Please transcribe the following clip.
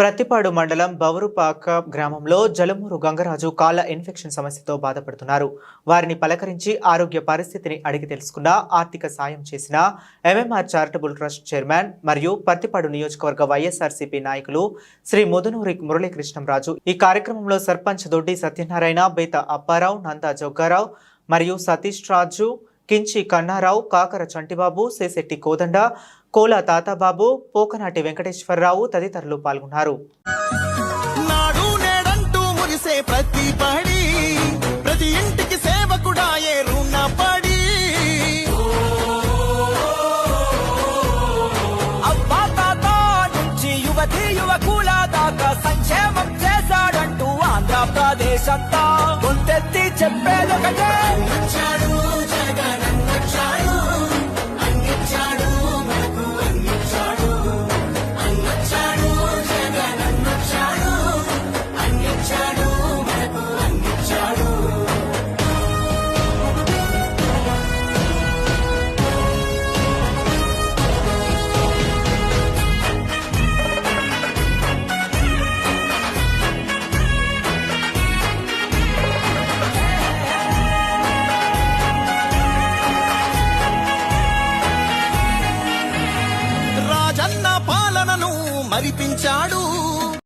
ప్రతిపాడు మండలం బవరుపాక గ్రామంలో జలమూరు గంగరాజు కాళ్ళ ఇన్ఫెక్షన్ సమస్యతో బాధపడుతున్నారు. వారిని పలకరించి ఆరోగ్య పరిస్థితిని అడిగి తెలుసుకున్న ఆర్థిక సాయం చేసిన ఎంఎంఆర్ చారిటబుల్ ట్రస్ట్ చైర్మన్ మరియు ప్రతిపాడు నియోజకవర్గ వైఎస్ఆర్సీపీ నాయకులు శ్రీ ముదునూరి మురళీకృష్ణంరాజు. ఈ కార్యక్రమంలో సర్పంచ్ దొడ్డి సత్యనారాయణ బేత అప్పారావు నందా జొగ్గారావు మరియు సతీష్ రాజు కించి కన్నారావు కాకర చంటిబాబు సేశెట్టి కోదండ కోల తాతాబాబు పోకనాటి వెంకటేశ్వరరావు తదితరులు పాల్గొన్నారు. నాడు నేడంటూ పడి ప్రతి ఇంటికి సేవకుడాయే అబ్బా తాత నుంచి యువతి యువకుల దాకా సంక్షేమం చేశాడంటూ ఆంధ్రప్రదేశ్ అంతా గొంతెత్తి చెప్పేదొకటే. వచ్చాడు మనను మరిపించాడు.